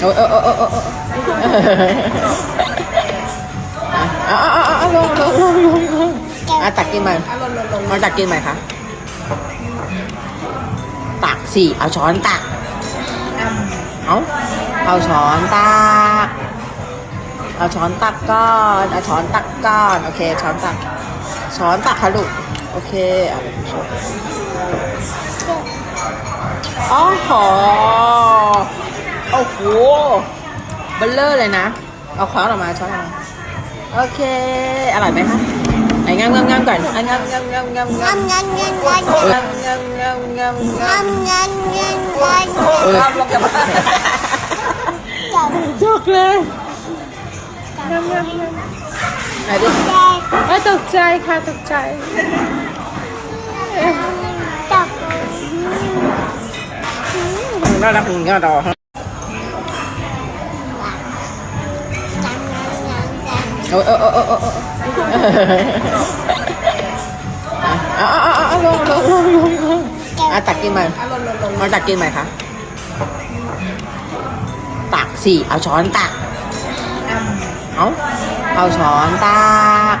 โอ้โอ้โอ้โอ้โอ้เอาเอาเอาเอาลงลงลงลงลงอะตักกินใหม่มาตักกินใหม่คะตักสิเอาช้อนตักเอาเอาช้อนตัก เอาช้อนตักก้อนเอาช้อนตักก้อนโอเคช้อนตัก ช้อนตักค่ะลูกโอเคอ๋อหอ โอ้โหเบลเลอร์เลยนะ เอาช้อนออกมาช้อนออกมาโอเค อร่อยไหมคะไหนงามงามงามก่อนอะงามงามงามงามงาม ngăn ngăn ngăn งามงามงามงามงาม ngăn ngăn ngăn ngăn เออ chọc จกเลยงามงามงามไหนดูไม่ตกใจค่ะตกใจ chọc น่ารักจริงก็ต่อ โอ้โอ้โอ้โอ้โอ้เอาเอาเอาเอาลงลงลงลงลงอะตักกินใหม่มาตักกินใหม่คะตักสิเอาช้อนตักเอาเอาช้อนตัก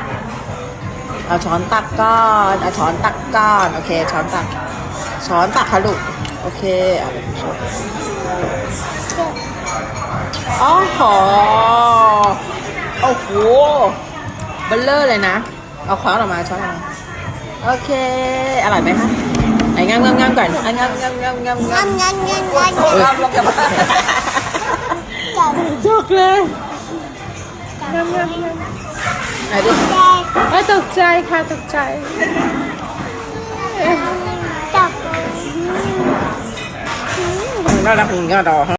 เอาช้อนตักก้อนเอาช้อนตักก้อนโอเคช้อนตัก ช้อนตักค่ะลูกโอเคอ๋อหอ โอ้โหเบลเลอร์เลยนะ เอาช้อนออกมาช้อนออกมาโอเค อร่อยไหมคะไหนงามงามงามก่อนอะงามงามงามงามงาม ngăn ngăn ngăn ngăn เออ chọc จกเลยงามงามงามไหนดู xe ไม่ตกใจค่ะตกใจ chọc น่ารักจริงก็ต่อ